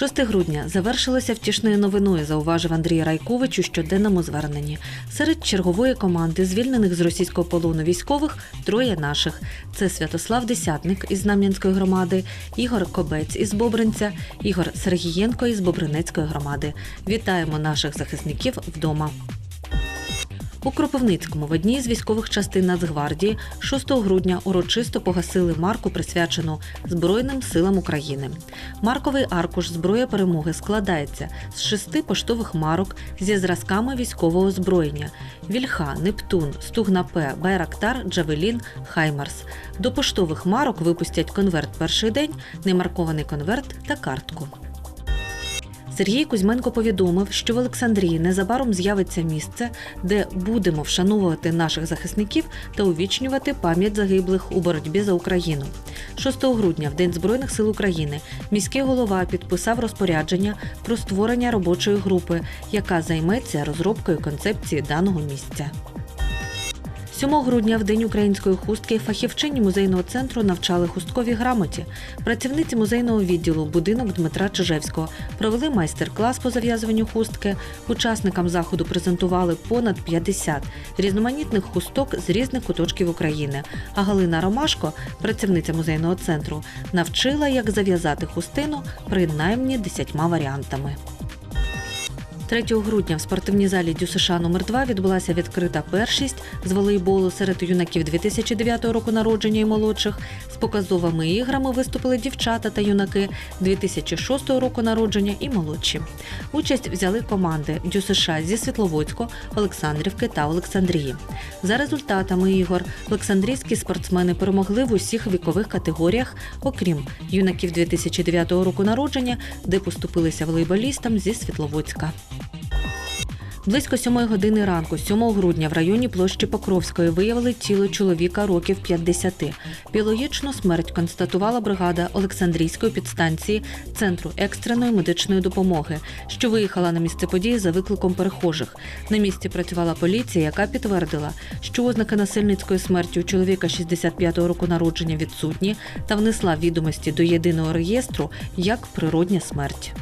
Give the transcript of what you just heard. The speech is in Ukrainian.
6 грудня завершилося втішною новиною, зауважив Андрій Райкович у щоденному зверненні. Серед чергової команди звільнених з російського полону військових троє наших: це Святослав Десятник із Нам'янської громади, Ігор Кобець із Бобринця, Ігор Сергієнко із Бобринецької громади. Вітаємо наших захисників вдома. У Кропивницькому в одній з військових частин Нацгвардії 6 грудня урочисто погасили марку, присвячену Збройним силам України. Марковий аркуш зброя перемоги складається з шести поштових марок зі зразками військового озброєння: Вільха, Нептун, Стугна П, Байрактар, Джавелін, Хаймарс. До поштових марок випустять конверт перший день, немаркований конверт та картку. Сергій Кузьменко повідомив, що в Олександрії незабаром з'явиться місце, де будемо вшановувати наших захисників та увічнювати пам'ять загиблих у боротьбі за Україну. 6 грудня, в День Збройних сил України, міський голова підписав розпорядження про створення робочої групи, яка займеться розробкою концепції даного місця. 7 грудня, в день української хустки, фахівчині музейного центру навчали хустковій грамоті. Працівниці музейного відділу будинок Дмитра Чижевського провели майстер-клас по зав'язуванню хустки. Учасникам заходу презентували понад 50 різноманітних хусток з різних куточків України. А Галина Ромашко, працівниця музейного центру, навчила, як зав'язати хустину принаймні 10 варіантами. 3 грудня в спортивній залі ДЮСШ номер 2 відбулася відкрита першість з волейболу серед юнаків 2009 року народження і молодших. З показовими іграми виступили дівчата та юнаки 2006 року народження і молодші. Участь взяли команди ДЮСШ зі Світловодського, Олександрівки та Олександрії. За результатами ігор олександрійські спортсмени перемогли в усіх вікових категоріях, окрім юнаків 2009 року народження, де поступилися волейболістам зі Світловодська. Близько сьомої години ранку, 7 грудня, в районі площі Покровської виявили тіло чоловіка років 50. Біологічну смерть констатувала бригада Олександрійської підстанції Центру екстреної медичної допомоги, що виїхала на місце події за викликом перехожих. На місці працювала поліція, яка підтвердила, що ознаки насильницької смерті у чоловіка 65-го року народження відсутні та внесла відомості до єдиного реєстру як природня смерть.